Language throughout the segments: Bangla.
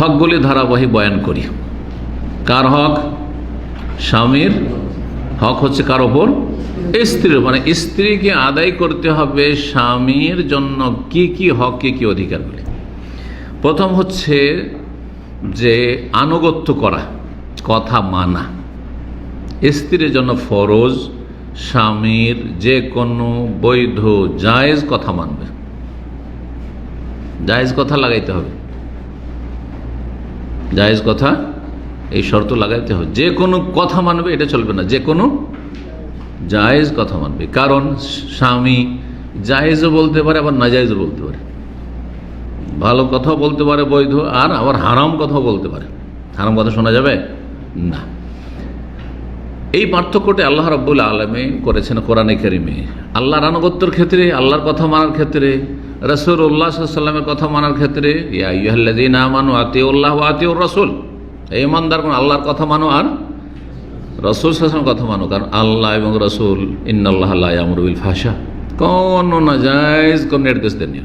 হকগুলি ধারাবাহিক বয়ান করি। কার হক? স্বামীর। হক হচ্ছে কার ওপর? স্ত্রীর। মানে স্ত্রীকে আদায় করতে হবে স্বামীর জন্য কি কি হক কি কি অধিকারগুলি প্রথম হচ্ছে যে আনুগত্য করা, কথা মানা। স্ত্রীর জন্য ফরজ, স্বামীর যে কোনো বৈধ, জায়েজ কথা মানবে। জায়েজ কথা লাগাইতে হবে। জায়েজ কথা, এই শর্ত লাগাইতে হবে। যে কোনো কথা মানবে, এটা চলবে না। যে কোনো জায়েজ কথা মানবে। কারণ স্বামী জায়েজও বলতে পারে, আবার নাজায়েজও বলতে পারে। ভালো কথা বলতে পারে বৈধ, আর আবার হারাম কথাও বলতে পারে। হারাম কথা শোনা যাবে? না। এই পার্থক্যটা আল্লাহ রব্বুল আলমে করেছেন কোরআনে কেরিমে। আল্লাহর আনুগত্যর ক্ষেত্রে, আল্লাহর কথা মানার ক্ষেত্রে রসুল উল্লাহ সাল্লামের কথা মানার ক্ষেত্রে ইয়াহ্লাদিন আমানু আতিউল্লাহ আতিউর রসুল। এই ইমানদার কোন আল্লাহর কথা মানো আর রসুল সাল্লামের কথা মানো, কারণ আল্লাহ এবং রসুল ইন্নআল্লাহ আমরুল ভাষা কোন নাজায়জ, কোন নির্দেশ দেননি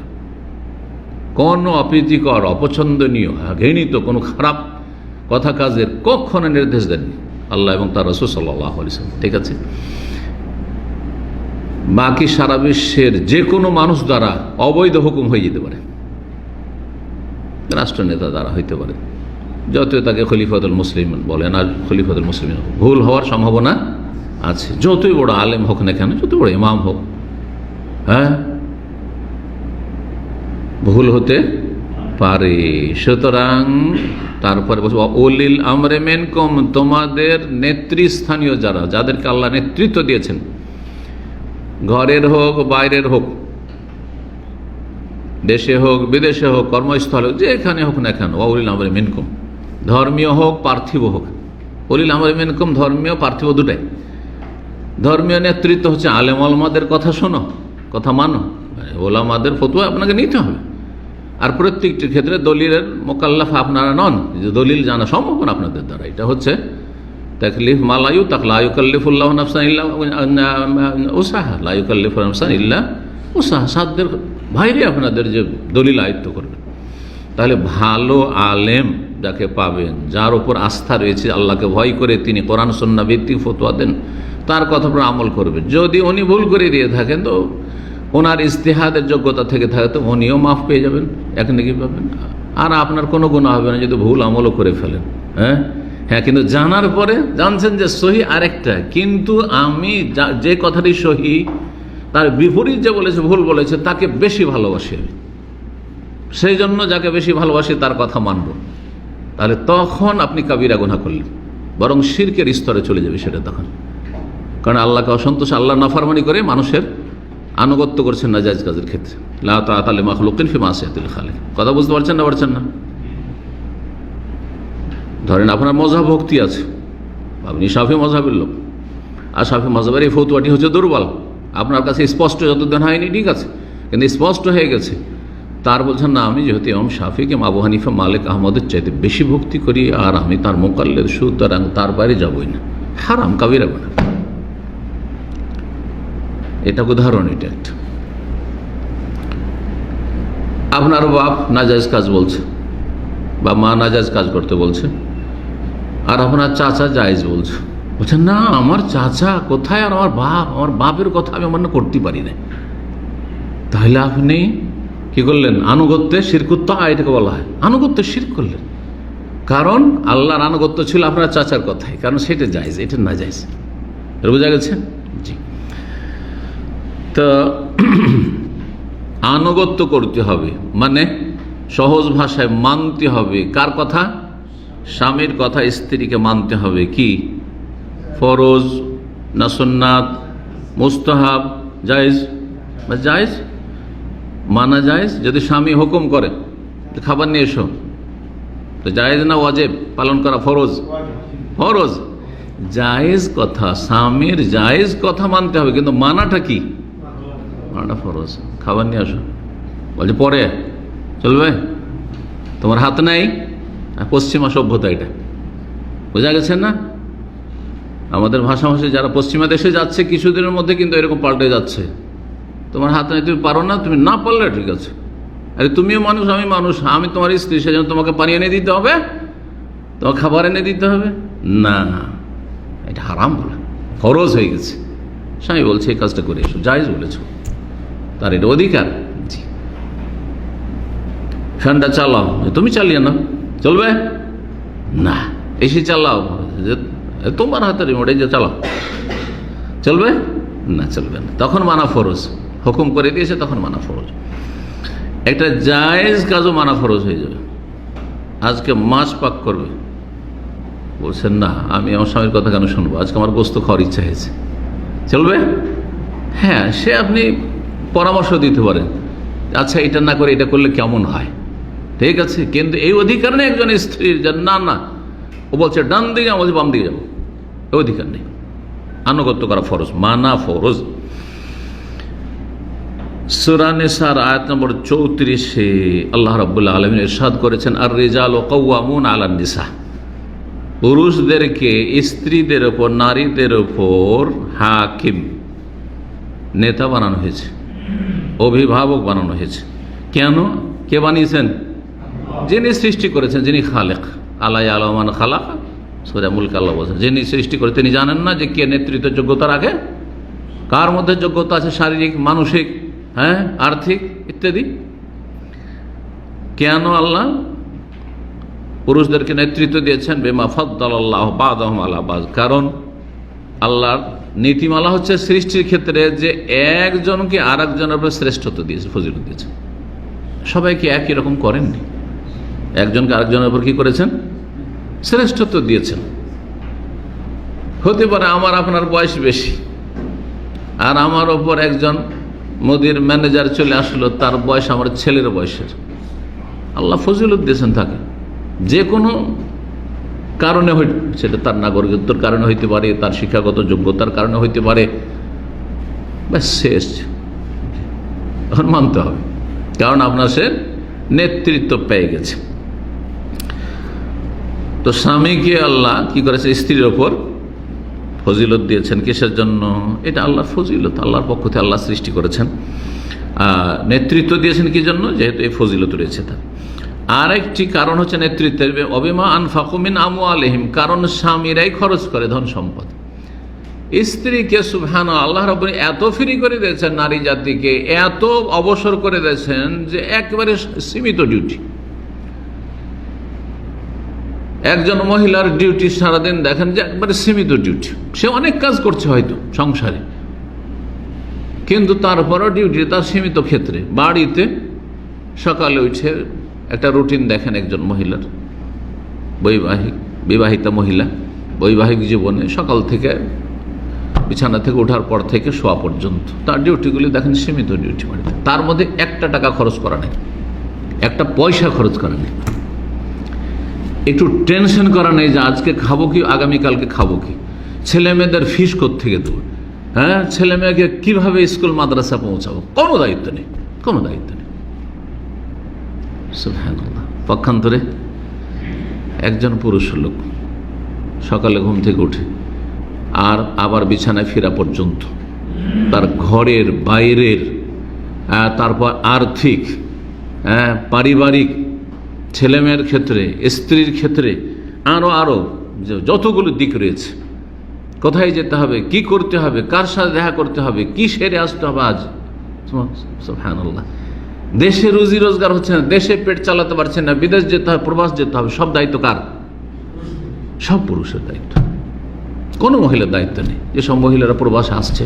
কোন অপ্রীতিকর, অপছন্দনীয়, ঘৃণিত, কোনো খারাপ কথা কাজের কখনো নির্দেশ দেননি আল্লাহ এবং তার রসুল সাল্লাহ ঠিক আছে? বাকি সারা বিশ্বের যে কোনো মানুষ দ্বারা অবৈধ হুকুম হয়ে যেতে পারে। রাষ্ট্রনেতা দ্বারা হইতে পারে। যত তাকে খলিফাতুল মুসলিম বলেন আর খলিফাতুল মুসলিম ভুল হওয়ার সম্ভাবনা আছে। যতই বড় আলেম হোক না কেন যত বড় ইমাম হোক হ্যাঁ? ভুল হতে পারে। সুতরাং তারপরে বলছে অলিল আমরে মেন কম তোমাদের নেতৃস্থানীয় যারা, যাদেরকে আল্লাহ নেতৃত্ব দিয়েছেন ঘরের হোক, বাইরের হোক, দেশে হোক, বিদেশে হোক, কর্মস্থল হোক, যেখানে হোক না কেন অলিল আমরে মেনকম ধর্মীয় হোক, পার্থিব হোক। অলিল আমরে মেনকম ধর্মীয়, পার্থিব দুটাই। ধর্মীয় নেতৃত্ব হচ্ছে আলেম আলমাদের কথা শোনো, কথা মানো। মানে ওলামাদের ফতুয়া আপনাকে নিতে হবে। আর প্রত্যেকটির ক্ষেত্রে দলিলের মোকাল্লাফা আপনারা নন। যে দলিল জানা সম্ভব না আপনাদের দ্বারা। এটা হচ্ছে তাকলিফ মালায়ু তাকলায়ু কাল্লিফুল্লাহ নাফসান ইল্লা ওসাহা লায়ু কাল্লিফুল নাফসান ইল্লা ওসাহা সাধ্যের বাইরে আপনাদের যে দলিল আয়ত্ত করবেন তাহলে ভালো আলেম যাকে পাবেন যার উপর আস্থা রয়েছে আল্লাহকে ভয় করে তিনি কোরআন সন্না ভিত্তিক ফতোয়া দেন তার কথা উপর আমল করবেন যদি উনি ভুল করে দিয়ে থাকেন তো ওনার ইস্তেহাদের যোগ্যতা থেকে থাকে তো উনিও মাফ পেয়ে যাবেন এক নাকি পাবেন আর আপনার কোনো গুণা হবে না যদি ভুল আমলও করে ফেলেন হ্যাঁ হ্যাঁ কিন্তু জানার পরে জানছেন যে সহি আরেকটা। কিন্তু আমি যে কথাটি সহি, তার বিপরীত যে বলেছে, ভুল বলেছে, তাকে বেশি ভালোবাসি আমি। সেই জন্য যাকে বেশি ভালোবাসি, তার কথা মানব। তাহলে তখন আপনি কাবিরা গুণা করলেন। বরং শির্কের স্তরে চলে যাবে সেটা তখন। কারণ আল্লাহকে অসন্তোষ আল্লাহ নাফারমানি করে মানুষের আনুগত্য করছেন না জায়জ কাজের ক্ষেত্রে। লাতালে মাখলুকিন ফি মাসিয়াতুল কথা বুঝতে পারছেন না পারছেন না? ধরেন আপনার মজাহ ভক্তি আছে। আপনি সাফে মজাহের লোক। আর সাফে মজাবের এই ফতুয়াটি হচ্ছে দুর্বল। আপনার কাছে স্পষ্ট যতদিন হয়নি, ঠিক আছে। কিন্তু স্পষ্ট হয়ে গেছে। তার বলছেন, না, আমি যেহেতু ইমাম শাফিকে আবু হানিফা, মালিক আহমদের চাইতে বেশি ভক্তি করি, আর আমি তার মোকাল্লের সুতরাং তার বাইরে যাবই না। হারাম কাবিরা না। এটা উদাহরণ এটা একটা আপনার বাপ নাজাজ কাজ বলছে। বা মা নাজাজ কাজ করতে বলছে। আর আপনার চাচা জায়েজ বলছো। বলছেন না, আমার চাচা কোথায় আর আমার বাপ? আমার বাপের কথা আমি মান্য করতে পারি না তাহলে আপনি কি করলেন? আনুগত্যে শিরকুত্ত এটাকে বলা হয়। আনুগত্য শির করলেন। কারণ আল্লাহর আনুগত্য ছিল আপনার চাচার কথাই কারণ সেটা জায়জ, এটা না যাইজ বোঝা গেছে? জি। তো আনুগত্য করতে হবে। মানে সহজ ভাষায় মানতে হবে। কার কথা? স্বামীর কথা স্ত্রীকে মানতে হবে কি? ফরজ নাসন্নাত মুস্তাহাব? জায়েজ? বা জায়েজ? মানা জায়েজ? যদি স্বামী হুকুম করে খাবার নিয়ে এসো। তো জায়েজ না ওয়াজেব? পালন করা ফরজ? ফরজ। জায়েজ কথা, স্বামীর জায়েজ কথা মানতে হবে, কিন্তু মানাটা কি? মানাটা ফরজ। খাবার নিয়ে আসো। বলছে, পরে। চলবে? তোমার হাত নাই? পশ্চিমা সভ্যতা এটা। বোঝা গেছে না? আমাদের ভাষাভাষী যারা পশ্চিমা দেশে যাচ্ছে, কিছুদিনের মধ্যে কিন্তু এরকম পাল্টে যাচ্ছে। তোমার হাত নাই, তুমি পারো না, তুমি না পারলে ঠিক আছে। আরে তুমিও মানুষ, আমি মানুষ, আমি তোমার স্ত্রী, সেজন্য তোমাকে পানি এনে দিতে হবে। তোমার খাবার এনে দিতে হবে। না, এটা হারাম বলা। ফরজ হয়ে গেছে। স্বামী বলছে, এই কাজটা করে এসো, জায়জ বলেছ। তার এটা অধিকার। জি। ফ্যানটা চালাও। তুমি চালিয়ে না চলবে? না এসে চালাও। তোমার হাতে রিমোট এই যে চালাও। চলবে? না চলবে না। তখন মানা ফরজ। হুকুম করে দিয়েছে, তখন মানা ফরজ। একটা জায়েজ কাজও মানা ফরজ হয়ে যাবে। আজকে মাছ পাক করবে। বলছেন না, আমি আমার স্বামীর কথা কেন শুনব? আজকে আমার গোস্ত খাওয়ার ইচ্ছা হয়েছে। চলবে? হ্যাঁ সে আপনি পরামর্শ দিতে পারেন। আচ্ছা এটা না করে এটা করলে কেমন হয়? ঠিক আছে, কিন্তু এই অধিকার নেই একজন স্ত্রীর, যে না না। ও বলছে, ডান দিকে আমি বলছি, বাম দিকে যাব এই অধিকার নেই। আনুগত্য করা ফরজ, মানা ফরজ। সুরানেসার আয়াত নম্বর চৌত্রিশে আল্লাহ রাবুল্লাহ আলমিন ইরশাদ করেছেন আর রেজাল ও কৌয়ামুন আলান নিসা। পুরুষদেরকে স্ত্রীদের ওপর নারীদের ওপর হাকিম নেতা বানানো হয়েছে, অভিভাবক বানানো হয়েছে। কেন? কে বানিয়েছেন? যিনি সৃষ্টি করেছেন, যিনি খালেক। আলাই আলমান খালাক সোজা মুলক আল্লাহ বলছেন যিনি সৃষ্টি করে, তিনি জানেন না যে কে নেতৃত্ব যোগ্যতা রাখে কার মধ্যে যোগ্যতা আছে? শারীরিক, মানসিক হ্যাঁ আর্থিক ইত্যাদি? কেন আল্লাহ পুরুষদেরকে নেতৃত্ব দিয়েছেন? বেমা ফদ্দাল্লাহ বাদহম আল্লাহবাজ কারণ আল্লাহর নীতিমালা হচ্ছে সৃষ্টির ক্ষেত্রে যে একজনকে আর একজনের উপরে শ্রেষ্ঠত্ব দিয়েছে, ফজিলত দিয়েছে। সবাইকে একই রকম করেননি? একজনকে আরেকজনের উপর কি করেছেন? শ্রেষ্ঠত্ব দিয়েছেন। হতে পারে আমার আপনার বয়স বেশি, আর আমার ওপর একজন মোদির ম্যানেজার চলে আসলো, তার বয়স আমার ছেলের বয়সের। আল্লাহ ফজিলত দিয়েছেন তাকে। যে কোনো কারণে সেটা তার নাগরিকত্বর কারণে হইতে পারে, তার শিক্ষাগত যোগ্যতার কারণে হইতে পারে। ব্যাস শেষ এখন মানতে হবে, কারণ আপনার সে নেতৃত্ব পেয়ে গেছে। তো স্বামীকে আল্লাহ কি করেছে? স্ত্রীর ওপর ফজিলত দিয়েছেন। কিসের জন্য? এটা আল্লাহর ফজিলত। আল্লাহর পক্ষ থেকে আল্লাহ সৃষ্টি করেছেন। নেতৃত্ব দিয়েছেন কি জন্য? যেহেতু এই ফজিলত রয়েছে তার। আর একটি কারণ হচ্ছে নেতৃত্বের অবিমা আন ফাকুমিন আমু আলহিম কারণ স্বামীরাই খরচ করে ধন সম্পদ। স্ত্রীকে সুবহান আল্লাহ রব এত ফ্রি করে দিয়েছেন নারী জাতিকে, এত অবসর করে দিয়েছেন যে একবারে সীমিত ডিউটি একজন মহিলার ডিউটি সারাদিন দেখেন যে একবারে সীমিত ডিউটি সে অনেক কাজ করছে হয়তো সংসারে। কিন্তু তারপরও ডিউটি তার সীমিত ক্ষেত্রে। বাড়িতে সকালে উঠে একটা রুটিন দেখেন একজন মহিলার। বৈবাহিক, বিবাহিতা মহিলা, বৈবাহিক জীবনে সকাল থেকে বিছানা থেকে ওঠার পর থেকে শোয়া পর্যন্ত তার ডিউটিগুলি দেখেন সীমিত ডিউটি বাড়িতে। তার মধ্যে একটা টাকা খরচ করা নেই। একটা পয়সা খরচ করা নেই। একটু টেনশন করা নেই যে আজকে খাব কি আগামীকালকে খাব কি। ছেলে মেয়েদের ফিস থেকে দেবো? হ্যাঁ? ছেলে মেয়েকে কীভাবে স্কুল, মাদ্রাসা পৌঁছাবো? কোনো দায়িত্ব নেই, কোনো দায়িত্ব নেই। পক্ষান্তরে একজন পুরুষ লোক সকালে ঘুম থেকে উঠে আর আবার বিছানায় ফেরা পর্যন্ত তার ঘরের বাইরের তারপর আর্থিক পারিবারিক ছেলেমেয়ের ক্ষেত্রে, স্ত্রীর ক্ষেত্রে আরও আরও যতগুলো দিক রয়েছে, কোথায় যেতে হবে, কি করতে হবে, কার সাথে দেখা করতে হবে, কি সেরে আসতে হবে আজ? হ্যাঁ দেশে রুজি রোজগার হচ্ছে না, দেশে পেট চালাতে পারছে না, বিদেশ যেতে হবে, প্রবাস যেতে হবে, সব দায়িত্ব কার? সব পুরুষের দায়িত্ব। কোনো মহিলার দায়িত্ব নেই, যেসব মহিলারা প্রবাসে আসছে,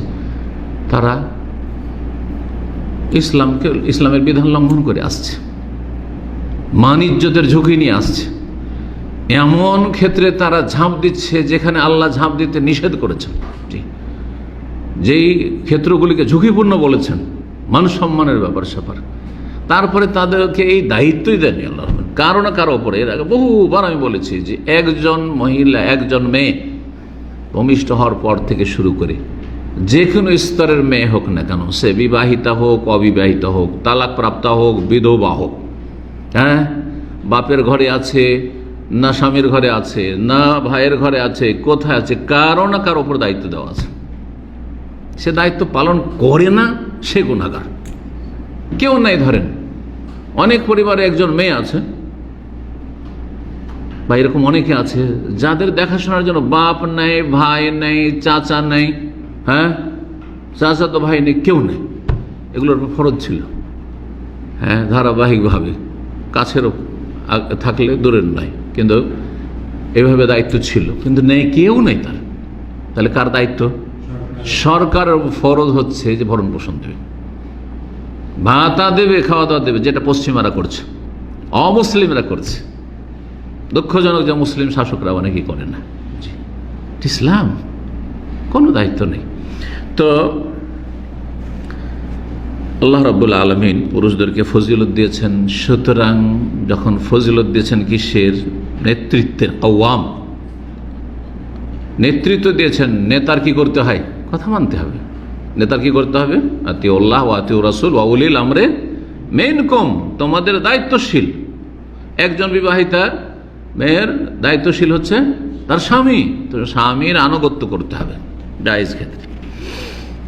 তারা ইসলামকে, ইসলামের বিধান লঙ্ঘন করে আসছে। মান ইজ্জতের ঝুঁকি নিয়ে আসছে। এমন ক্ষেত্রে তারা ঝাঁপ দিচ্ছে যেখানে আল্লাহ ঝাঁপ দিতে নিষেধ করেছেন। যেই ক্ষেত্রগুলিকে ঝুঁকিপূর্ণ বলেছেন, মানুষ সম্মানের ব্যাপার স্যাপার। তারপরে তাদেরকে এই দায়িত্বই দেননি আল্লাহ কারও না কারও ওপরে। এর আগে বহুবার আমি বলেছি যে একজন মহিলা, একজন মেয়ে ভূমিষ্ঠ হওয়ার পর থেকে শুরু করে যে কোনো স্তরের মেয়ে হোক না কেন, সে বিবাহিতা হোক, অবিবাহিতা হোক তালাক প্রাপ্ত হোক, বিধবা হোক হ্যাঁ? বাপের ঘরে আছে, না স্বামীর ঘরে আছে, না ভাইয়ের ঘরে আছে, কোথায় আছে, কারও না কারও ওপর দায়িত্ব দেওয়া আছে। সে দায়িত্ব পালন করে না, সে গুণাগার কেউ নাই ধরেন। অনেক পরিবারে একজন মেয়ে আছে, বা এরকম অনেকে আছে, যাদের দেখাশোনার জন্য বাপ নেই, ভাই নেই, চাচা নেই হ্যাঁ? চাচা তো ভাই নেই, কেউ নেই। এগুলোর ফরজ ছিল। হ্যাঁ ধারাবাহিকভাবে। কাছেরও থাকলে দূরের নয় কিন্তু এভাবে দায়িত্ব ছিল। কিন্তু নেই, কেউ নেই তার। তাহলে কার দায়িত্ব? সরকারের ফরজ হচ্ছে যে ভরণ পোষণ দেবে। ভাতা দেবে, খাওয়া দাওয়া দেবে, যেটা পশ্চিমারা করছে। অমুসলিমরা করছে। দুঃখজনক যে মুসলিম শাসকরা অনেকেই করে না। ইসলাম কোনো দায়িত্ব নেই। তো আল্লাহ রাবুল আলমিন পুরুষদেরকে ফজিলত দিয়েছেন। সুতরাং যখন ফজিলত দিয়েছেন কিসের? নেতৃত্বের আওয়াম নেতৃত্ব দিয়েছেন, নেতার কি করতে হয়? কথা মানতে হবে। নেতার কি করতে হবে? আতিউল্লাহ আতিউর রাসুল ওয়াউলিল আমরে মেন কম তোমাদের দায়িত্বশীল। একজন বিবাহিতা মেয়ের দায়িত্বশীল হচ্ছে তার স্বামী। তো স্বামীর আনুগত্য করতে হবে। জায়েজ ক্ষেত্রে।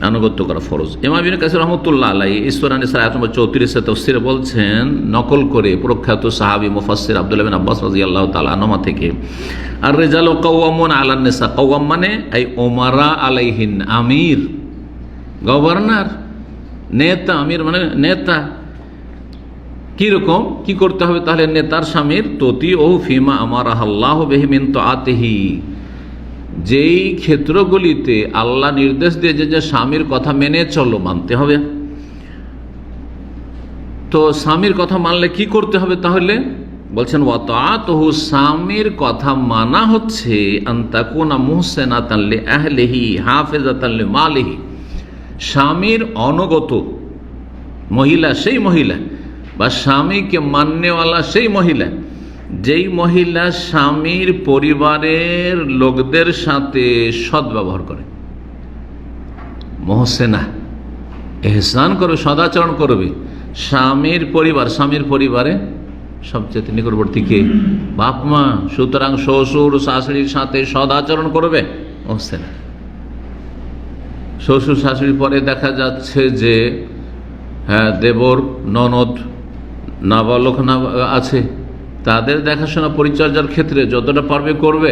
আনুগত্য করা ফরজ। ইমাবিন কাসির রহমতুল্লাহ আলাই ঈশ্বরানি সায়াত নম্বর চৌত্রিশে তফসিরে বলছেন, নকল করে প্রখ্যাত সাহাবি মুফাসির আব্দুল্লাহ বিন আব্বাস রাজি আল্লাহ তালানমা থেকে আর রেজাল কৌয়ামন আলান্নেসা কৌয়াম মানে এই ওমারা আলাইহিন আমির। গভর্নর, নেতা, আমির মানে নেতা। কীরকম? কি করতে হবে তাহলে নেতার স্বামীর? ততি ও ফিমা আমার আল্লাহ বেহিমিন তো আতেহি যেই ক্ষেত্রগুলিতে আল্লাহ নির্দেশ দিয়েছে যে স্বামীর কথা মেনে চলো, মানতে হবে। তো স্বামীর কথা মানলে কি করতে হবে তাহলে? বলছেন অত ওয়াতহু স্বামীর কথা মানা হচ্ছে স্বামীর অনগত মহিলা সেই মহিলা বা স্বামীকে মান্যওয়ালা সেই মহিলা যেই মহিলা স্বামীর পরিবারের লোকদের সাথে সদ্ব্যবহার করে, মহসেনা, এহসান করবে, সদাচরণ করবে, স্বামীর পরিবার, স্বামীর পরিবারে সবচেয়ে নিকটবর্তী কে? বাপ, মা, সুতরাং শ্বশুর, শাশুড়ির সাথে সদাচরণ করবে মহসেনা। শ্বশুর, শাশুড়ির পরে দেখা যাচ্ছে যে হ্যাঁ দেবর, ননদ, নাবালক না, আছে। তাদের দেখাশোনা পরিচর্যার ক্ষেত্রে যতটা পারবে করবে।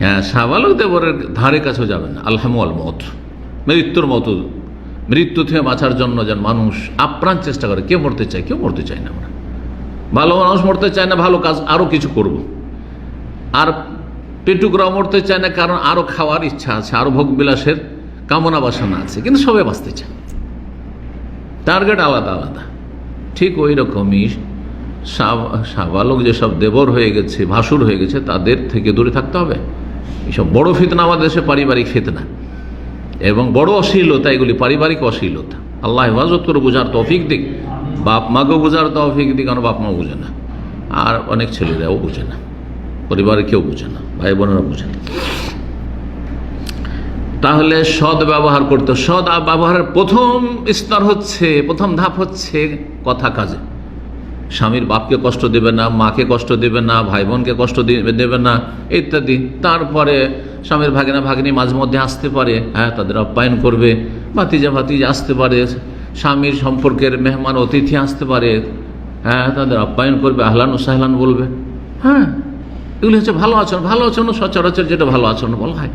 হ্যাঁ সাবালক দেবরের ধারে কাছেও যাবে না। আলহামুয়াল মত মৃত্যুর মতো, মৃত্যু থেকে বাঁচার জন্য যেন মানুষ আপ্রাণ চেষ্টা করে। কেউ মরতে চায়, কেউ মরতে চায় না আমরা। ভালো মানুষ মরতে চায় না, ভালো কাজ আরও কিছু করব। আর পেটুকরাও মরতে চায় না, কারণ আরও খাওয়ার ইচ্ছা আছে আরও ভোগ বিলাসের কামনা বাসনা আছে, কিন্তু সবাই বাঁচতে চায়। টার্গেট আলাদা আলাদা। ঠিক ওই রকমই সাবালক যেসব দেবর হয়ে গেছে, ভাসুর হয়ে গেছে, তাদের থেকে দূরে থাকতে হবে। এইসব বড় ফিতনা আমাদের দেশে পারিবারিক ফিতনা। এবং বড় অশ্লীলতা, এগুলি পারিবারিক অশ্লীলতা। আল্লাহ হেফাজত করে বোঝার তৌফিক দিক। বাপ মাকেও বোঝার তৌফিক দিক কারণ বাপ মা বোঝে না। আর অনেক ছেলেরাও বোঝে না। পরিবারে কেউ বোঝে না। ভাই বোনেরা বোঝে না। তাহলে সদ ব্যবহার করতে সদ ব্যবহারের প্রথম স্তর হচ্ছে, প্রথম ধাপ হচ্ছে কথা কাজে। স্বামীর বাপকে কষ্ট দেবে না, মাকে কষ্ট দেবে না ভাই বোনকে কষ্ট দিবে না, ইত্যাদি। তারপরে স্বামীর ভাগিনা, ভাগিনী মাঝে মধ্যে আসতে পারে হ্যাঁ তাদের আপ্যায়ন করবে, ভাতিজা ভাতিজা আসতে পারে, স্বামীর সম্পর্কের মেহমান, অতিথি আসতে পারে হ্যাঁ তাদের আপ্যায়ন করবে, আহলান ও সাহলান বলবে হ্যাঁ। এগুলি হচ্ছে ভালো আচরণ ভালো আচরণ সচরাচর যেটা ভালো আচরণ বলা হয়।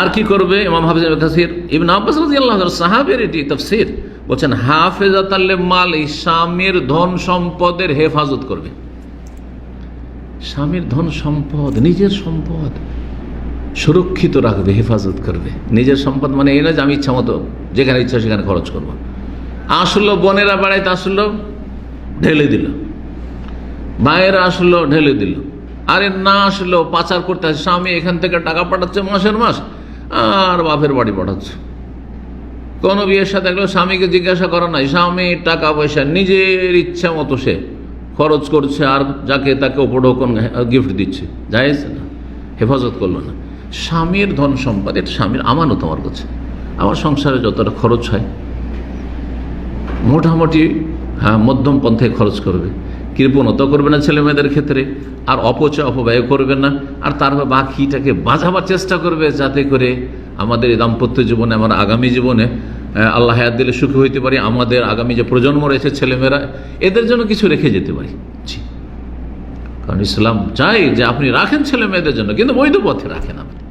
আর কি করবে? ইমাম হাফিজ কাসির, ইবন আব্বাস রাদিয়াল্লাহু আনহু, সাহাবের এটি তাফসীর। বলছেন হাফেজাত মাল এই স্বামীর ধন সম্পদের হেফাজত করবে। স্বামীর ধন সম্পদ, নিজের সম্পদ সুরক্ষিত রাখবে, হেফাজত করবে। নিজের সম্পদ মানে এই না যে আমি ইচ্ছা মতো যেখানে ইচ্ছা সেখানে খরচ করব। আসলো, বোনেরা বেড়াইতে আসলো, ঢেলে দিল। ভাইয়েরা আসলো, ঢেলে দিল। আরে না আসলো, পাচার করতে স্বামী এখান থেকে টাকা পাঠাচ্ছে মাসের মাস আর বাপের বাড়ি পাঠাচ্ছে। কোনো বিয়ের সাথে একলো স্বামীকে জিজ্ঞাসা করা নাই। স্বামী টাকা পয়সা নিজের ইচ্ছা মতো সে খরচ করছে আর যাকে তাকে উপঢৌকন গিফট দিচ্ছে। যাইজ না, হেফাজত করল না। স্বামীর ধন সম্পদ, এটা স্বামীর আমানত তোমার কাছে। আমার সংসারে যতটা খরচ হয়, মোটামুটি হ্যাঁ মধ্যম পন্থায় খরচ করবে। কৃপণতা করবে না ছেলে মেয়েদের ক্ষেত্রে, আর অপচয় অপব্যয় করবে না, আর তারপর বাকিটাকে বাঁচাবার চেষ্টা করবে যাতে করে আমাদের এই দাম্পত্য জীবনে, আমার আগামী জীবনে আল্লাহ হায়াত দিলে সুখী হইতে পারি, আমাদের আগামী যে প্রজন্ম রয়েছে ছেলেমেয়েরা, এদের জন্য কিছু রেখে যেতে পারি। কারণ ইসলাম চাই যে আপনি রাখেন ছেলে মেয়েদের জন্য, কিন্তু বৈধ পথে রাখেন আপনি।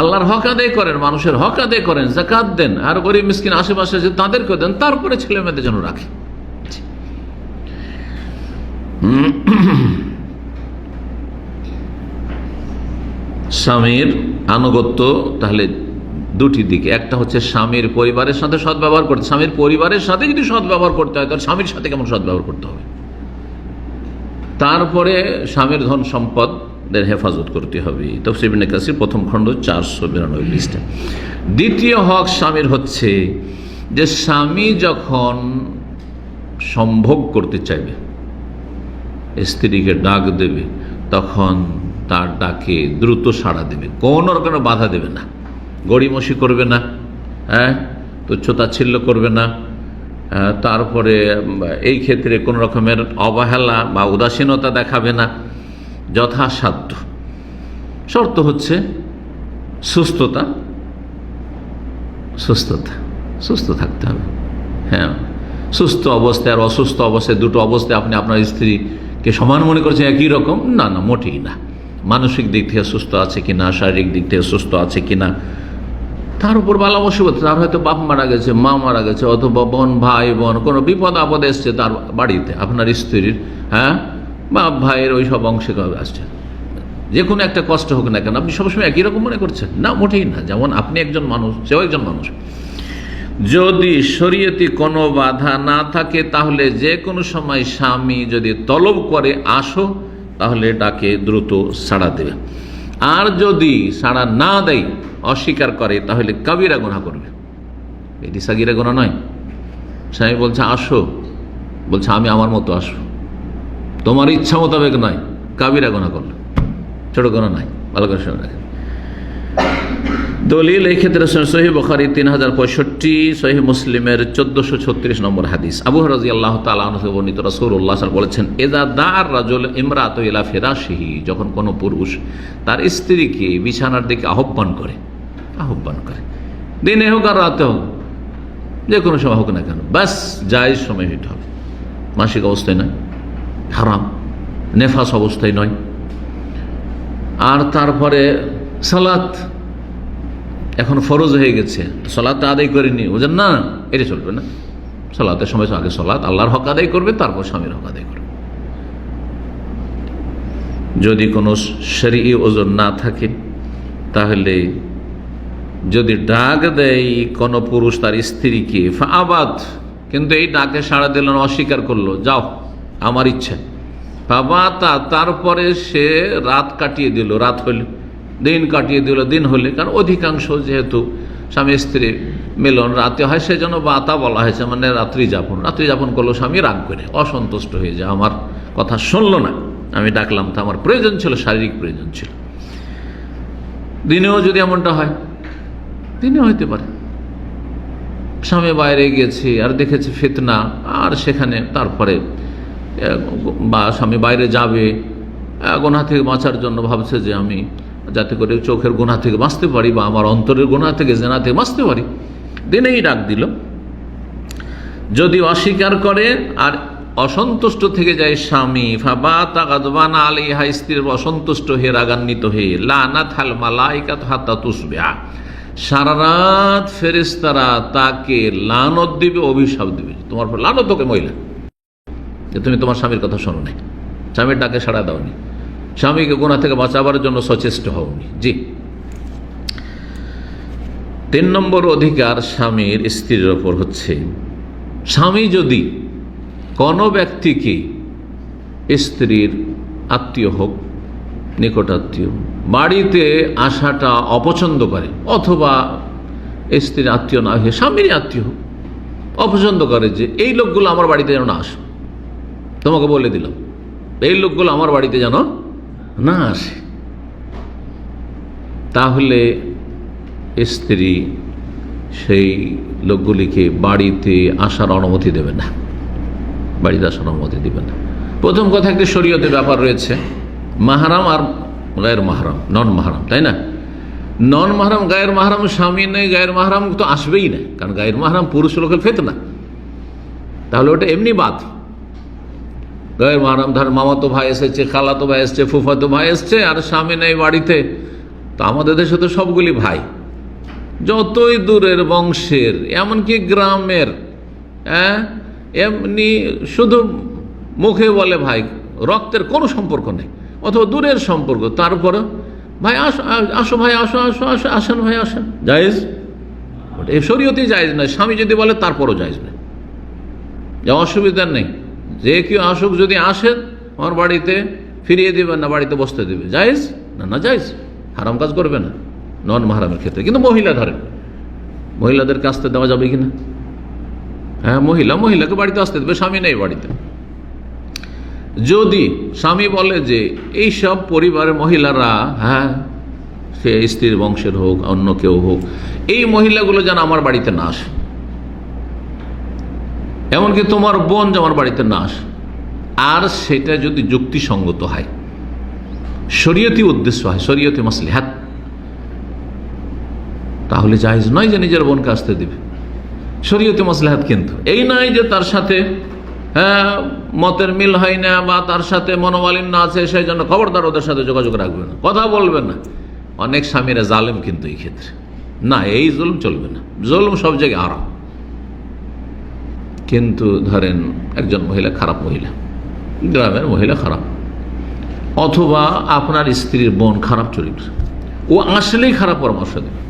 আল্লাহর হক আদায় করেন, মানুষের হক আদায় করেন জাকাত দেন, আর গরিব, মিসকিন, আশেপাশে যে তাদেরকে দেন, তারপরে ছেলে মেয়েদের জন্য রাখেন। স্বামীর আনুগত্য, তাহলে দুটি দিকে। একটা হচ্ছে স্বামীর পরিবারের সাথে সদ্ব্যবহার করতে। স্বামীর পরিবারের সাথে যদি সদ্ব্যবহার করতে হয়, তাহলে স্বামীর সাথে কেমন সদ্ব্যবহার করতে হবে? তারপরে স্বামীর ধন সম্পদের হেফাজত করতে হবে। তফসিবিন কাসির, প্রথম খণ্ড, চারশো বিরানব্বই লিস্টে দ্বিতীয় হক স্বামীর হচ্ছে যে, স্বামী যখন সম্ভোগ করতে চাইবে স্ত্রীকে ডাক দেবে তখন তার ডাকে দ্রুত সাড়া দেবে। কোনো রকমের বাধা দেবে না। গড়িমসি করবে না হ্যাঁ? তুচ্ছতাচ্ছিল্য করবে না। আহ, তারপরে এই ক্ষেত্রে কোনো রকমের অবহেলা বা উদাসীনতা দেখাবে না। যথাসাধ্য। শর্ত হচ্ছে সুস্থতা। সুস্থতা। সুস্থ থাকতে হবে। হ্যাঁ। সুস্থ অবস্থায় আর অসুস্থ অবস্থায় দুটো অবস্থায় আপনি আপনার স্ত্রীকে সমান মনে করছে একই রকম? না না, মোটেই না। মানসিক দিক থেকে সুস্থ আছে কি না, শারীরিক দিক থেকে সুস্থ আছে কি না, তার উপর বালা মুসিবত তার হয়তো বাপ মারা গেছে, মা মারা গেছে, অথবা বোন, ভাই, বোন, কোনো বিপদ আপদ এসছে তার বাড়িতে, আপনার স্ত্রীর হ্যাঁ? বাপ, ভাইয়ের ওই সব অংশে আসছে? যে কোনো একটা কষ্ট হোক না কেন, আপনি সবসময় একই রকম মনে করছেন। না, মোটেই না। যেমন আপনি একজন মানুষ, সেও একজন মানুষ। যদি শরীয়তি কোনো বাধা না থাকে, তাহলে যে কোনো সময় স্বামী যদি তলব করে, আসো, তাহলে ডাকে দ্রুত সাড়া দেবে। আর যদি সাড়া না দেয়, অস্বীকার করে, তাহলে কাবিরা গোনা করবে। এটি সাগিরা গোনা নয়। স্বামী বলছে, আসো। বলছে, আমি আমার মতো আসো তোমার ইচ্ছা মোতাবেক নয়, কাবিরা গোনা করল। ছোটো গোনা নয়, ভালো করে শুনে রাখেন। দলিল এই ক্ষেত্রে সহি বখারি তিন হাজার পঁয়ষট্টি সহি মুসলিমের চোদ্দশো ছত্রিশ নম্বর হাদিস। আবু রাজি আল্লাহ তালা বর্ণিত রসুল্লাহ সাল বলেছেন এদা দার রাজুল ইমরাত ইলা ফেরাসিহি যখন কোনো পুরুষ তার স্ত্রীকে বিছানার দিকে আহ্বান করে আহ্বান করে, দিনে হোক আর রাতে হোক, যে কোনো সময় হোক না কেন ব্যাস যাই সময় হিট হবে। মাসিক অবস্থায় নয়, হারাম, নেফাস অবস্থায় নয়। আর তারপরে সালাত এখন ফরজ হয়ে গেছে। সলাৎটা আদায় করেনি। বুঝেন না? এটা চলবে না। সলাতের সময় আগে সলাৎ। আল্লাহর হক আদায় করবে, তারপর স্বামীর হক আদায় করবে। যদি কোনো শরী ওজন না থাকে, তাহলে যদি ডাক দেয় কোনো পুরুষ তার স্ত্রীকে আবাদ কিন্তু এই ডাকে সাড়া দিল না, অস্বীকার করল, যাও, আমার ইচ্ছা। বাবা তা তারপরে সে রাত কাটিয়ে দিল, রাত হইল। দিন কাটিয়ে দিল, দিন হলে। কারণ অধিকাংশ যেহেতু স্বামী, স্ত্রী মিলন রাতে হয়, সেজন্য বাতা বলা হয়েছে মানে রাত্রি যাপন। রাত্রি যাপন করল স্বামী রাগ করে, অসন্তুষ্ট হয়ে যায়। আমার কথা শুনলো না, আমি ডাকলাম তো, আমার প্রয়োজন ছিল, শারীরিক প্রয়োজন ছিল। দিনেও যদি এমনটা হয়, দিনে হইতে পারে। স্বামী বাইরে গিয়েছে আর দেখেছে ফিতনা, আর সেখানে তারপরে বা স্বামী বাইরে যাবে গোনা থেকে বাঁচার জন্য ভাবছে যে আমি যাতে করে চোখের গোনা থেকে বাঁচতে পারি বা আমার অন্তরের গোনা থেকে জেনা থেকে বাঁচতে পারি। দিনেই ডাক দিল। যদি অস্বীকার করে আর অসন্তুষ্ট থেকে যায় স্বামী, ফাবা তাগাদবানা আলী হাই স্ত্রীর অসন্তুষ্ট হয়ে রাগান্বিত হয়ে লানা থাল মালাইকা হাতা তুসবে সারা রাত ফেরেস্তারা তাকে লানত দিবে, অভিশাপ দিবে। তোমার লানত তোকে মহিলা। যে তুমি তোমার স্বামীর কথা শোনো নাই। স্বামীর ডাকে সাড়া দাওনি স্বামীকে গোনা থেকে বাঁচাবার জন্য সচেষ্ট হওনি। জি। তিন নম্বর অধিকার স্বামীর স্ত্রীর ওপর হচ্ছে, স্বামী যদি কোনো ব্যক্তিকে স্ত্রীর আত্মীয় হোক, নিকটাত্মীয়, বাড়িতে আসাটা অপছন্দ করে, অথবা স্ত্রীর আত্মীয় না হয়ে স্বামীর আত্মীয় হোক, অপছন্দ করে যে, এই লোকগুলো আমার বাড়িতে যেন না আসে। তোমাকে বলে দিলাম, এই লোকগুলো আমার বাড়িতে যেন না আসে। তাহলে স্ত্রী সেই লোকগুলিকে বাড়িতে আসার অনুমতি দেবে না। বাড়িতে আসার অনুমতি দেবে না। প্রথম কথা একটি শরীয়তের ব্যাপার রয়েছে। মাহারাম আর গায়ের মাহারাম, নন মাহারাম, তাই না? নন মাহরাম, গায়ের মাহরাম, স্বামী নেই, গায়ের মাহরাম তো আসবেই না। কারণ গায়ের মাহরাম পুরুষ লোকের ফেত না তাহলে ওটা এমনি বাদ। গায়ের মারাম ধর মামাতো ভাই এসেছে খালাতো ভাই এসছে ফুফাতো ভাই এসছে আর স্বামী নেই বাড়িতে। তো আমাদের দেশে তো সবগুলি ভাই। যতই দূরের বংশের এমনকি গ্রামের হ্যাঁ? এমনি শুধু মুখে বলে ভাই রক্তের কোনো সম্পর্ক নেই অথবা দূরের সম্পর্ক। তারপরে ভাই আসো আসো ভাই আসো আসো আসো আসেন ভাই আসেন। জায়েজ? এ শরীয়তেই জায়েজ নয় স্বামী যদি বলে তারপরও জায়েজ নয়। যা অসুবিধা নেই। যে কেউ আসুক, যদি আসেন, আমার বাড়িতে ফিরিয়ে দেবেন না, বাড়িতে বসতে দেবে জায়েজ না না জায়েজ? হারাম কাজ করবে না। নন মাহারামের ক্ষেত্রে। কিন্তু মহিলা ধরেন মহিলাদেরকে আসতে দেওয়া যাবে কি না হ্যাঁ মহিলা, মহিলাকে বাড়িতে আসতে দেবে, স্বামী নেই বাড়িতে। যদি স্বামী বলে যে, এই সব পরিবারের মহিলারা হ্যাঁ সে স্ত্রীর বংশের হোক, অন্য কেউ হোক, এই মহিলাগুলো যেন আমার বাড়িতে না আসে। এমনকি তোমার বোন যে আমার বাড়িতে না আসে, আর সেটা যদি যুক্তিসঙ্গত হয়, শরীয়তি উদ্দেশ্য হয়, শরীয়তি মাসলিহাত তাহলে জাহেজ নয় যে নিজের বোনকে আসতে দিবে। শরীয়তি মাসলিহাত কিন্তু, এই নয় যে তার সাথে হ্যাঁ মতের মিল হয় না বা তার সাথে মনোমালিন্য আছে, সেই জন্য খবরদার ওদের সাথে যোগাযোগ রাখবে না, কথা বলবে না। অনেক স্বামীরা জালেম কিন্তু এই ক্ষেত্রে। না, এই জুলুম চলবে না। জুলুম সব জায়গায় আরাম কিন্তু ধরেন একজন মহিলা খারাপ মহিলা, গ্রামের মহিলা খারাপ, অথবা আপনার স্ত্রীর বোন খারাপ চরিত্র, ও আসলেই খারাপ পরামর্শ দেবে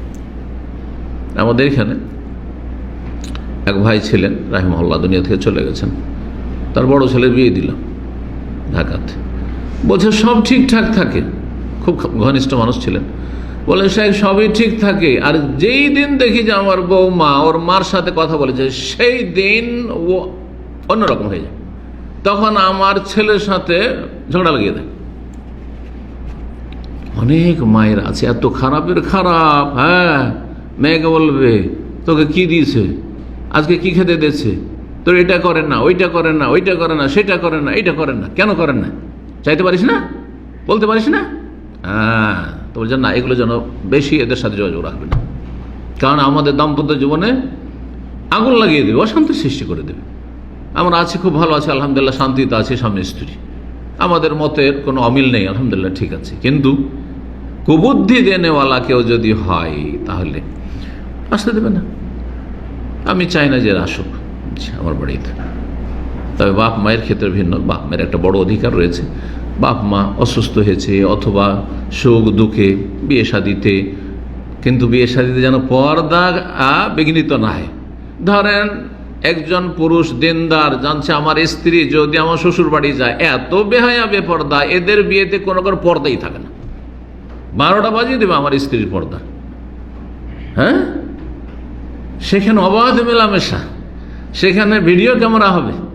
আমাদের এখানে এক ভাই ছিলেন রাহিমহল্লা দুনিয়া থেকে চলে গেছেন, তার বড় ছেলে বিয়ে দিলাম ঢাকাতে। বলছে, সব ঠিকঠাক থাকে, খুব ঘনিষ্ঠ মানুষ ছিলেন। বলে সাহেব সবই ঠিক থাকে। আর যেই দিন দেখি যে আমার বৌমা ওর মার সাথে কথা বলেছে সেই দিন ও অন্যরকম হয়ে যায়। তখন আমার ছেলের সাথে ঝগড়া লাগিয়ে দেয় অনেক মায়ের আছে, এত খারাপের খারাপ হ্যাঁ? মেয়েকে বলবে, তোকে কি দিয়েছে? আজকে কি খেতে দিয়েছে? তোর এটা করেন না, ওইটা করেন না, ওইটা করে না, সেটা করে না, এইটা করেন না, কেন করেন না? চাইতে পারিস না? বলতে পারিস না? হ্যাঁ। তো বলছেন, না, এগুলো যেন বেশি এদের সাথে যোগাযোগ রাখবে না কারণ আমাদের দাম্পত্য জীবনে আগুন লাগিয়ে দেবে অশান্তি সৃষ্টি করে দেবে। আমরা আছি, খুব ভালো আছি, আলহামদুলিল্লাহ শান্তিতে আছি স্বামী স্ত্রী। আমাদের মতের কোনো অমিল নেই, আলহামদুলিল্লাহ, ঠিক আছে। কিন্তু কুবুদ্ধি দেনেওয়ালা কেউ যদি হয়, তাহলে আসতে দেবে না। আমি চাই না যে আসুক আমার বাড়িতে। তবে বাপ মায়ের ক্ষেত্রে ভিন্ন বাপ মায়ের একটা বড় অধিকার রয়েছে। বাপ মা অসুস্থ হয়েছে, অথবা সুখ, দুঃখে, বিয়ে শাদিতে। কিন্তু বিয়ে শাদিতে যেন পর্দা বিঘ্নিত না হয় ধরেন, একজন পুরুষ দিনদার জানছে আমার স্ত্রী যদি আমার শ্বশুর বাড়ি যায়, এত বেহায়া বেপর্দা, এদের বিয়েতে কোনো কোনো পর্দাই থাকে না। বারোটা বাজিয়ে দেবে আমার স্ত্রীর পর্দা। হ্যাঁ? সেখানে অবাধ মেলামেশা। সেখানে ভিডিও ক্যামেরা হবে।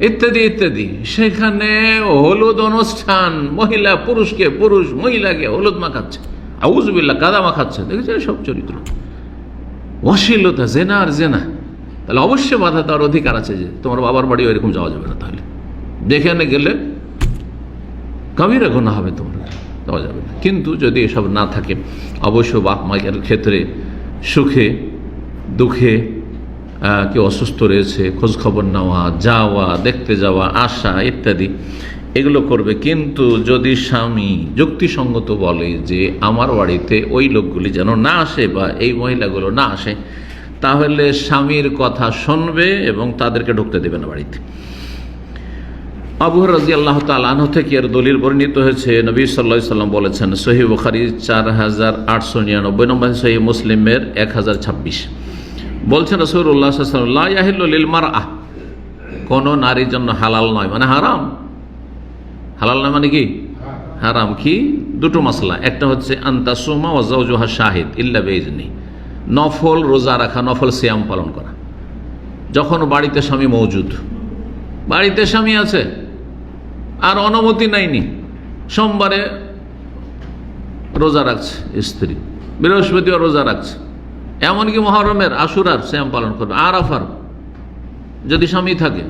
ইত্যাদি ইত্যাদি। সেখানে হলুদ অনুষ্ঠান, মহিলা পুরুষকে পুরুষ, মহিলাকে হলুদ মাখাচ্ছে। আউজবিল্লা কাদা মাখাচ্ছে। দেখেছে সব চরিত্র? অশ্লীলতা, জেনা আর জেনা। তাহলে অবশ্যই বাধা তার অধিকার আছে যে তোমার বাবার বাড়ি এরকম যাওয়া যাবে না তাহলে। দেখে যেখানে গেলে কবিরা গোনা হবে তোমার যাওয়া যাবে না। কিন্তু যদি এসব না থাকে, অবশ্য বাপ মায়ের ক্ষেত্রে সুখে, দুঃখে কেউ অসুস্থ রয়েছে, খোঁজখবর নেওয়া, যাওয়া, দেখতে যাওয়া, আসা ইত্যাদি, এগুলো করবে। কিন্তু যদি স্বামী যুক্তিসঙ্গত বলে যে আমার বাড়িতে ওই লোকগুলি যেন না আসে বা এই মহিলাগুলো না আসে, তাহলে স্বামীর কথা শুনবে এবং তাদেরকে ঢুকতে দেবে না বাড়িতে। আবু রাজি আল্লাহ তালাহ থেকে এর দলিল বর্ণিত হয়েছে। নবী সাল্লা সাল্লাম বলেছেন সহি বুখারি চার হাজার আটশো নিরানব্বই নম্বর সহি মুসলিমের এক হাজার ছাব্বিশ। বলছেন রসুল্লাহ সাল্লাহিল মার আহ কোনো নারীর জন্য হালাল নয়। মানে হারাম? হালাল নয় মানে কি? হারাম। কি? দুটো মশলা একটা হচ্ছে আন্তাসুমা ও জৌজুহা শাহিদ ইল্লা বেজনি নফল রোজা রাখা, নফল সিয়াম পালন করা। যখন বাড়িতে স্বামী মৌজুদ, বাড়িতে স্বামী আছে, আর অনুমতি নাইনি সোমবারে রোজা রাখছে স্ত্রী, বৃহস্পতিবার রোজা রাখছে। এমনকি মহরমের আশুরার শ্যাম পালন করবে, আরাফার। যদি স্বামী থাকে,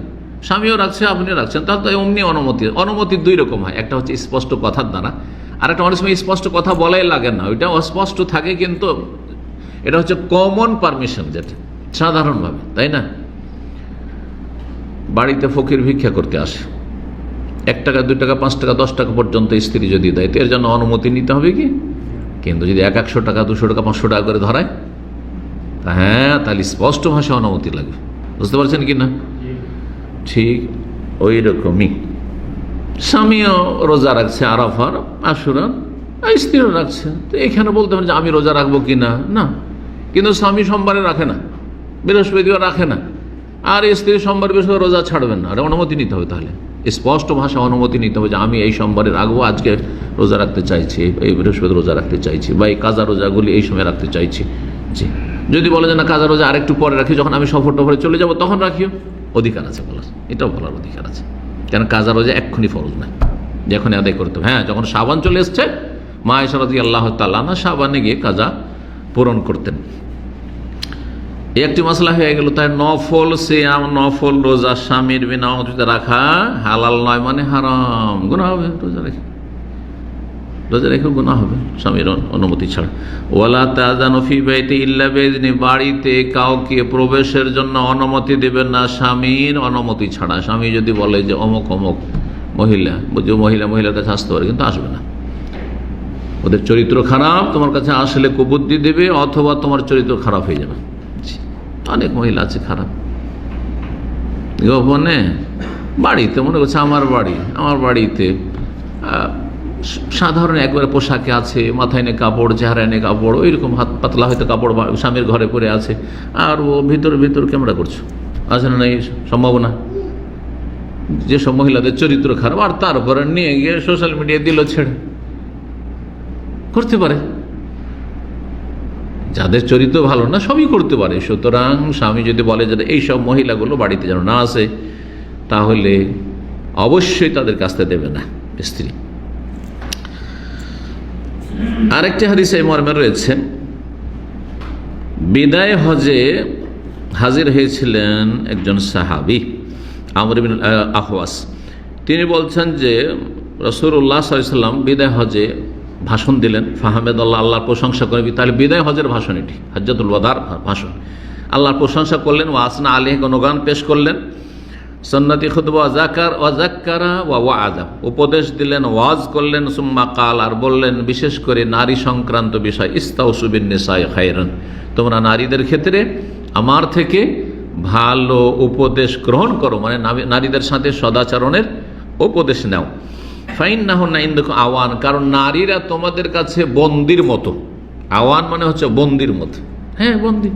স্বামীও রাখছে, আপনিও রাখছেন, তাহলে তো অমনি অনুমতি অনুমতি দুই রকম হয়। একটা হচ্ছে স্পষ্ট কথার দ্বারা, আর একটা অনেক সময় স্পষ্ট কথা বলাই লাগে না, ওইটা অস্পষ্ট থাকে কিন্তু এটা হচ্ছে কমন পারমিশন যেটা, সাধারণভাবে, তাই না? বাড়িতে ফকির ভিক্ষা করতে আসে, এক টাকা, দুই টাকা, পাঁচ টাকা, দশ টাকা পর্যন্ত স্ত্রী যদি দেয়, তো এর জন্য অনুমতি নিতে হবে কি? কিন্তু যদি এক একশো টাকা, দুশো টাকা, পাঁচশো টাকা করে ধরায় হ্যাঁ তাহলে স্পষ্ট ভাষা অনুমতি লাগবে। বুঝতে পারছেন কি না? ঠিক ওই রকমই স্বামীও রোজা রাখছে আরাফার, আশুরার স্ত্রীও রাখছে। তো এখানে বলতে পারেন যে আমি রোজা রাখব কি না? না। কিন্তু স্বামী সোমবারে রাখে না, বৃহস্পতিবার রাখে না। আর স্ত্রী সোমবার বৃহস্পতি রোজা ছাড়বেন না। আর অনুমতি নিতে হবে তাহলে। স্পষ্ট ভাষা অনুমতি নিতে হবে যে আমি এই সোমবারে রাখব, আজকে রোজা রাখতে চাইছি, এই বৃহস্পতি রোজা রাখতে চাইছি, বা এই কাজা রোজাগুলি এই সময় রাখতে চাইছি। জি। যদি বলে যে, না কাজা রোজা আরেকটু পরে রাখি যখন আমি সফর টফরে চলে যাব, তখন রাখিও। অধিকার আছে বলার। এটাও বলার অধিকার আছে। কেন কাজা রোজা এক্ষুনি ফরজ নাই যখন আদায় করতে হবে। হ্যাঁ যখন সাবান চলে এসছে মা ইসারদি আল্লাহ তাল্লাহ সাবানে গিয়ে কাজা পূরণ করতেন। এই একটি মশলা হয়ে গেল, তাই নফল সিয়াম, নফল রোজা স্বামীর বিনা রাখা হালাল নয় মানে হারাম। গুণ হবে, রোজা রেখে। রোজা রেখে গুণা হবে, স্বামীর অনুমতি ছাড়া। ওয়ালা তাজানফি বাইতে ইল্লা বেদিনী বাড়িতে কাউকে প্রবেশের জন্য অনুমতি দেবেন না, স্বামীর অনুমতি ছাড়া। স্বামী যদি বলে যে অমুক অমুক মহিলা যে মহিলা, মহিলার কাছে আসতে পারে, কিন্তু আসবে না। ওদের চরিত্র খারাপ, তোমার কাছে আসলে কুবুদ্ধি দেবে, অথবা তোমার চরিত্র খারাপ হয়ে যাবে। অনেক মহিলা আছে খারাপ। গোপনে বাড়িতে, মনে করছে আমার বাড়ি, আমার বাড়িতে সাধারণ একবারে পোশাকে আছে, মাথায় নে কাপড়, চেহারায় নে কাপড়, ওইরকম হাত পাতলা হয়তো কাপড় স্বামীর ঘরে পরে আছে। আর ও ভিতর ভিতর ক্যামেরা করছ। আছে না নাই সম্ভাবনা? যেসব মহিলাদের চরিত্র খারাপ, আর তারপরে নিয়ে গিয়ে সোশ্যাল মিডিয়া দিল ছেড়ে। করতে পারে। যাদের চরিত্র ভালো না, সবই করতে পারে। সুতরাং স্বামী যদি বলে যে এইসব মহিলাগুলো বাড়িতে যেন না আসে, তাহলে অবশ্যই তাদের কাছতে দেবে না, স্ত্রী। আরেকটি হাদিস এই মর্মে রয়েছে, বিদায় হজে হাজির হয়েছিলেন একজন সাহাবি আমরবিন আহওয়াস তিনি বলছেন যে রসুল্লাহ সাল্লাম বিদায় হজে ভাষণ দিলেন। ফাহামেদ আল্লাহ আল্লাহর প্রশংসা করে তাহলে বিদায় হজের ভাষণ এটি, হজ্জাতুল ওয়াদার ভাষণ। আল্লাহর প্রশংসা করলেন ওয়াসনা আলী গণগান পেশ করলেন। সন্নতি ওয়াজাকার ওয়াজাক্কারা ওয়া ওয়াজা উপদেশ দিলেন, ওয়াজ করলেন, সুম্মা কাল, আর বললেন, বিশেষ করে নারী সংক্রান্ত বিষয় ইস্তাউসুবিন নিসাই খাইরন। তোমরা নারীদের ক্ষেত্রে আমার থেকে ভালো উপদেশ গ্রহণ করো মানে নারীদের সাথে সদাচরণের উপদেশ নাও। ফাইন না হন না ইন্দুক আওয়ান, কারণ নারীরা তোমাদের কাছে বন্দির মতো। আওয়ান মানে হচ্ছে বন্দির মতো। হ্যাঁ বন্দি।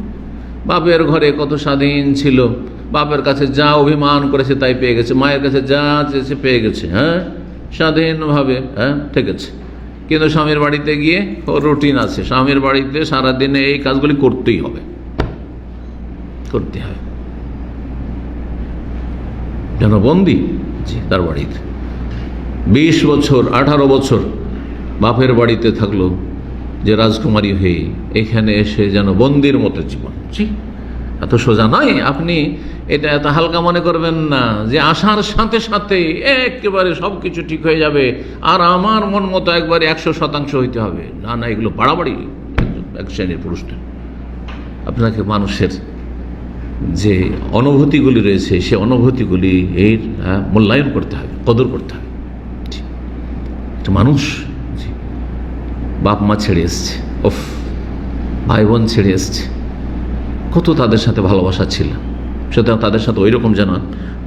বাপের ঘরে কত স্বাধীন ছিল। বাপের কাছে যা অভিমান করেছে তাই পেয়ে গেছে, মায়ের কাছে যা চেয়েছে পেয়ে গেছে হ্যাঁ? স্বাধীনভাবে হ্যাঁ ঠিক আছে। কিন্তু স্বামীর বাড়িতে গিয়ে রুটিন আছে। স্বামীর বাড়িতে সারাদিনে এই কাজগুলি করতেই হবে। করতে হবে যেন বন্দি জি, তার বাড়িতে। বিশ বছর, আঠারো বছর বাপের বাড়িতে থাকল যে রাজকুমারী হয়ে এখানে এসে যেন বন্দির মতো জীবন। জি। এত সোজা নয় আপনি এটা এত হালকা মনে করবেন না যে আসার সাথে সাথে একেবারে সব কিছু ঠিক হয়ে যাবে আর আমার মন মতো একবারে একশো শতাংশ হইতে হবে। না না এগুলো বাড়াবাড়ি এক শ্রেণির পুরুষদের। আপনাকে মানুষের যে অনুভূতিগুলি রয়েছে সে অনুভূতিগুলি এর হ্যাঁ, মূল্যায়ন করতে হবে কদর করতে হবে। একটা মানুষ বাপ মা ছেড়ে এসছে। ওফ ভাই বোন ছেড়ে এসছে। কত তাদের সাথে ভালোবাসা ছিল। সুতরাং তাদের সাথে ওই রকম যেন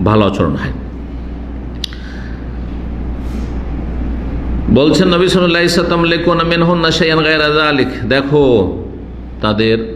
ভালো আচরণ হয়। বলছেন নবী সাল্লাহ ইসলাম লেখুন মেনহন না সাইয়ান গায়রা আলিক দেখো, তাদের